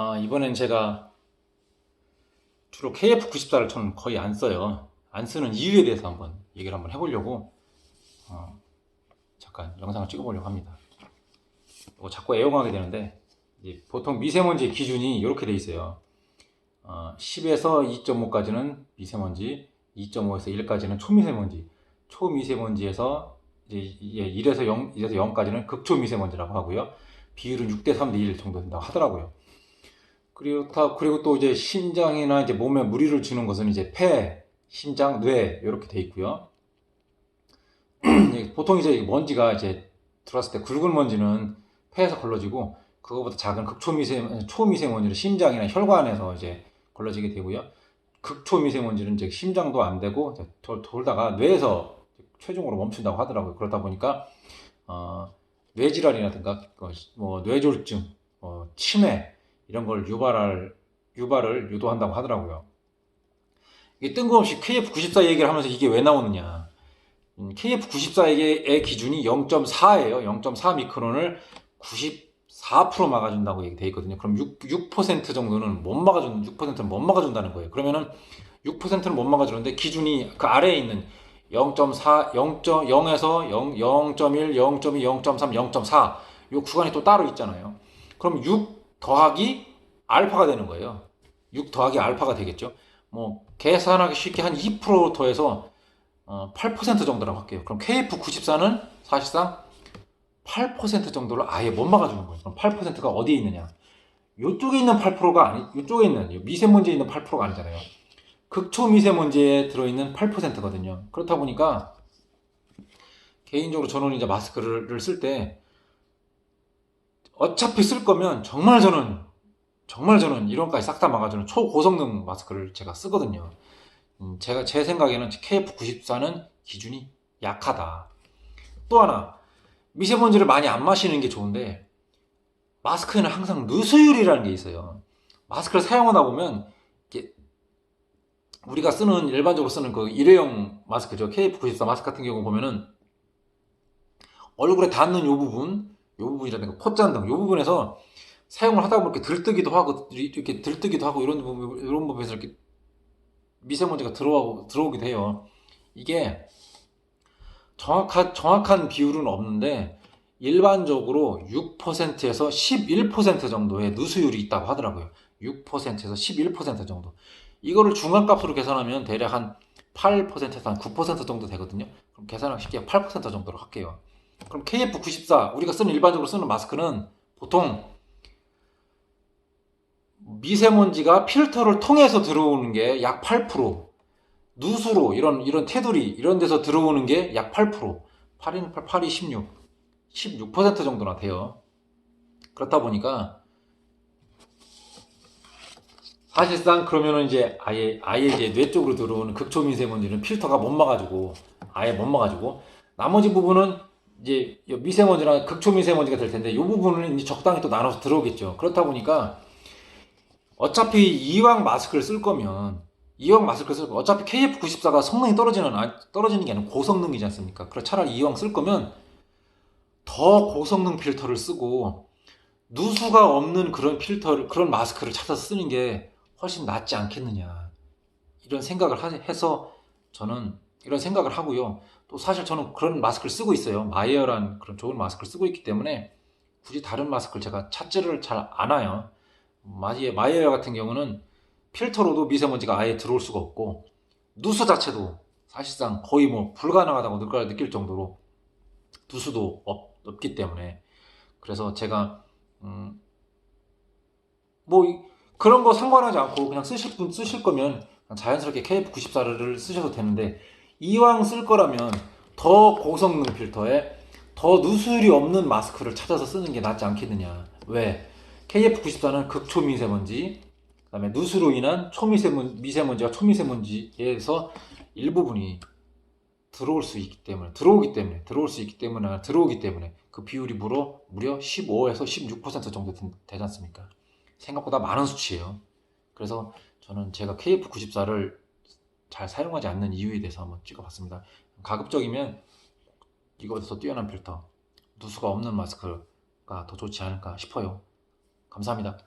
아, 이번엔 제가 주로 KF94를 저는 거의 안 써요. 안 쓰는 이유에 대해서 한번 얘기를 한번 해보려고 어, 잠깐 영상을 찍어보려고 합니다. 이거 자꾸 애용하게 되는데 보통 미세먼지 기준이 이렇게 돼 있어요. 어, 10에서 2.5까지는 미세먼지, 2.5에서 1까지는 초미세먼지, 초미세먼지에서 이제 1에서 0, 1에서 0까지는 극초미세먼지라고 하고요. 비율은 6대 3대 1 정도 된다고 하더라고요. 그리고 다 그리고 또 이제 심장이나 이제 몸에 무리를 주는 것은 이제 폐, 심장, 뇌 이렇게 돼 있고요. 보통 이제 먼지가 이제 들어왔을 때 굵은 먼지는 폐에서 걸러지고 그거보다 작은 극초미세 초미세먼지는 심장이나 혈관에서 이제 걸러지게 되고요. 극초미세먼지는 이제 심장도 안 되고 돌, 돌다가 뇌에서 최종으로 멈춘다고 하더라고요. 그러다 보니까 어, 뇌질환이라든가 어, 뭐 뇌졸중, 어, 치매 이런 걸 유발할 유발을 유도한다고 하더라고요. 이게 뜬금없이 KF94 얘기를 하면서 이게 왜 나오느냐? 음, KF94의 기준이 0.4예요. 0.4 미크론을 94% 막아준다고 얘기 돼 있거든요. 그럼 6, 6% 정도는 못 막아준 6%는 못 막아준다는 거예요. 그러면은 6%는 못 막아주는데 기준이 그 아래에 있는 0.4, 0.0에서 0, 0.1, 0.2, 0.3, 0.4이 구간이 또 따로 있잖아요. 그럼 6 더하기 알파가 되는 거예요. 6 더하기 알파가 되겠죠. 뭐 계산하기 쉽게 한 2% 더해서 어, 8% 정도라고 할게요. 그럼 KF94는 사실상 8% 정도를 아예 못 막아주는 거예요. 그럼 8%가 어디에 있느냐? 이쪽에 있는 8%가 아니, 이쪽에 있는 미세먼지에 있는 8%가 아니잖아요. 극초 미세먼지에 들어있는 8%거든요. 그렇다 보니까 개인적으로 저는 이제 마스크를 쓸 때 어차피 쓸 거면 정말 저는 정말 저는 이런까지 싹 다 막아주는 초고성능 마스크를 제가 쓰거든요. 음, 제가 제 생각에는 KF94는 기준이 약하다. 또 하나 미세먼지를 많이 안 마시는 게 좋은데 마스크에는 항상 누수율이라는 게 있어요. 마스크를 사용하다 보면 우리가 쓰는 일반적으로 쓰는 그 일회용 마스크죠. KF94 마스크 같은 경우 보면은 얼굴에 닿는 요 부분, 요 부분이라든가 콧잔 등 요 부분에서 사용을 하다 보면 이렇게 들뜨기도 하고 이렇게 들뜨기도 하고 이런 부분 이런 부분에서 이렇게 미세먼지가 들어오고 들어오기도 해요. 이게 정확한 정확한 비율은 없는데 일반적으로 6%에서 11% 정도의 누수율이 있다고 하더라고요. 6%에서 11% 정도. 이거를 중간값으로 계산하면 대략 한 8%에서 한 9% 정도 되거든요. 그럼 계산하기 쉽게 8% 정도로 할게요. 그럼 KF94 우리가 쓰는 일반적으로 쓰는 마스크는 보통 미세먼지가 필터를 통해서 들어오는 게 약 8%, 누수로 이런 이런 테두리 이런 데서 들어오는 게 약 8%, 8인 8, 8이 16, 16% 정도나 돼요. 그렇다 보니까 사실상 그러면은 이제 아예 아예 이제 뇌 쪽으로 들어오는 극초 미세먼지는 필터가 못 막아주고 아예 못 막아주고 나머지 부분은 이제 미세먼지나 극초 미세먼지가 될 텐데 이 부분은 이제 적당히 또 나눠서 들어오겠죠. 그렇다 보니까 어차피 이왕 마스크를 쓸 거면 이왕 마스크를 쓸 거면 어차피 KF94가 성능이 떨어지는 떨어지는 게 아니라 고성능이지 않습니까? 그래 차라리 이왕 쓸 거면 더 고성능 필터를 쓰고 누수가 없는 그런 필터를 그런 마스크를 찾아서 쓰는 게 훨씬 낫지 않겠느냐 이런 생각을 해서 저는 이런 생각을 하고요. 또 사실 저는 그런 마스크를 쓰고 있어요. 마이어란 그런 좋은 마스크를 쓰고 있기 때문에 굳이 다른 마스크를 제가 찾지를 잘 않아요. 마이어 같은 경우는 필터로도 미세먼지가 아예 들어올 수가 없고 누수 자체도 사실상 거의 뭐 불가능하다고 느낄 정도로 누수도 없, 기 때문에 그래서 제가 음, 뭐 그런 거 상관하지 않고 그냥 쓰실 분 쓰실 거면 자연스럽게 KF94를 쓰셔도 되는데 이왕 쓸 거라면 더 고성능 필터에 더 누수율이 없는 마스크를 찾아서 쓰는 게 낫지 않겠느냐 왜? KF94는 극초미세먼지, 그 다음에 누수로 인한 초미세먼, 미세먼지와 초미세먼지에서 일부분이 들어올 수 있기 때문에, 들어오기 때문에, 들어올 수 있기 때문에, 들어오기 때문에 그 비율이 무려, 무려 15에서 16% 정도 되지 않습니까? 생각보다 많은 수치예요. 그래서 저는 제가 KF94를 잘 사용하지 않는 이유에 대해서 한번 찍어봤습니다. 가급적이면 더 뛰어난 필터, 누수가 없는 마스크가 더 좋지 않을까 싶어요. 감사합니다.